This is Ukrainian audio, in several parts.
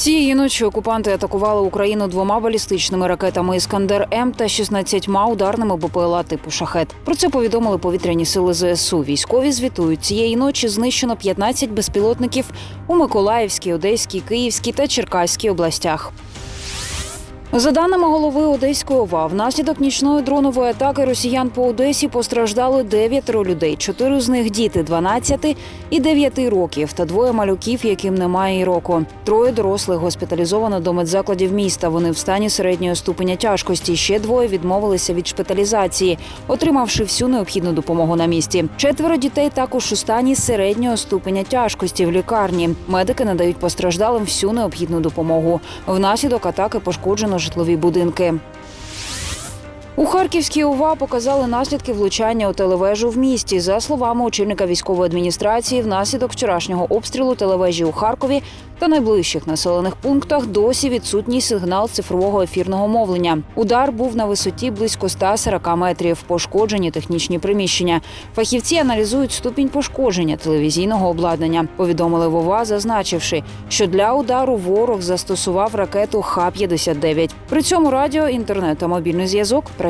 Цієї ночі окупанти атакували Україну двома балістичними ракетами Іскандер М та 16 ударними БПЛА типу Шахет. Про це повідомили повітряні сили ЗСУ. Військові звітують цієї ночі знищено 15 безпілотників у Миколаївській, Одеській, Київській та Черкаській областях. За даними голови Одеської ОВА, внаслідок нічної дронової атаки росіян по Одесі постраждали дев'ятеро людей. Чотири з них діти 12 і 9 років, та двоє малюків, яким немає і року. Троє дорослих госпіталізовано до медзакладів міста. Вони в стані середнього ступеня тяжкості. Ще двоє відмовилися від шпиталізації, отримавши всю необхідну допомогу на місці. Четверо дітей також у стані середнього ступеня тяжкості в лікарні. Медики надають постраждалим всю необхідну допомогу. Внаслідок атаки пошкоджено житлові будинки. У Харківській ОВА показали наслідки влучання у телевежу в місті. За словами очільника військової адміністрації, внаслідок вчорашнього обстрілу телевежі у Харкові та найближчих населених пунктах досі відсутній сигнал цифрового ефірного мовлення. Удар був на висоті близько 140 метрів. Пошкоджені технічні приміщення. Фахівці аналізують ступінь пошкодження телевізійного обладнання. Повідомили в ОВА, зазначивши, що для удару ворог застосував ракету Х-59. При цьому радіо, інтернет та мобільний зв'язок працюють.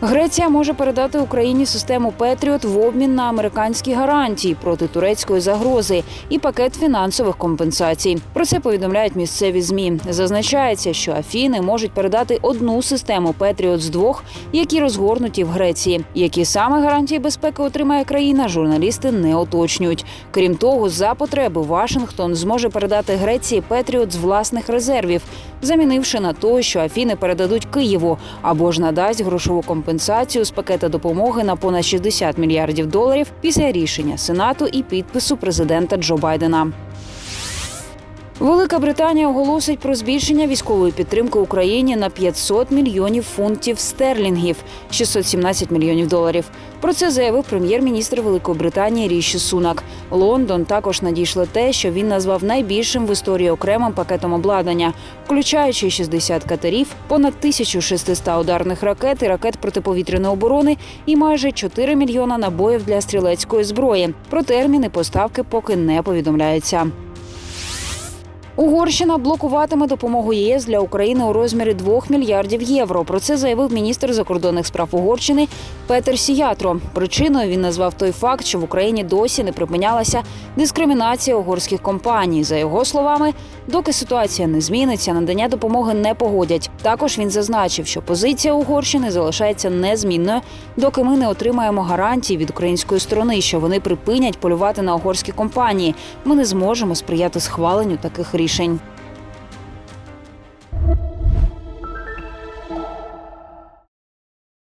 Греція може передати Україні систему Петріот в обмін на американські гарантії проти турецької загрози і пакет фінансових компенсацій. Про це повідомляють місцеві змі. Зазначається, що Афіни можуть передати одну систему Петріот з двох, які розгорнуті в Греції. Які саме гарантії безпеки отримає країна, журналісти не уточнюють. Крім того, за потреби Вашингтон зможе передати Греції Петріот з власних резервів, замінивши на той, що Афіни передадуть Києву або ж надасть грошову компенсацію з пакета допомоги на понад 60 мільярдів доларів після рішення Сенату і підпису президента Джо Байдена. Велика Британія оголосить про збільшення військової підтримки Україні на 500 мільйонів фунтів стерлінгів 617 мільйонів доларів. Про це заявив прем'єр-міністр Великої Британії Ріші Сунак. Лондон також надійшло те, що він назвав найбільшим в історії окремим пакетом обладнання, включаючи 60 катерів, понад 1600 ударних ракет і ракет протиповітряної оборони і майже 4 мільйона набоїв для стрілецької зброї. Про терміни поставки поки не повідомляється. Угорщина блокуватиме допомогу ЄС для України у розмірі 2 мільярдів євро. Про це заявив міністр закордонних справ Угорщини Петер Сіятро. Причиною він назвав той факт, що в Україні досі не припинялася дискримінація угорських компаній. За його словами, доки ситуація не зміниться, надання допомоги не погодять. Також він зазначив, що позиція Угорщини залишається незмінною, доки ми не отримаємо гарантії від української сторони, що вони припинять полювати на угорські компанії. Ми не зможемо сприяти схваленню таких рішень.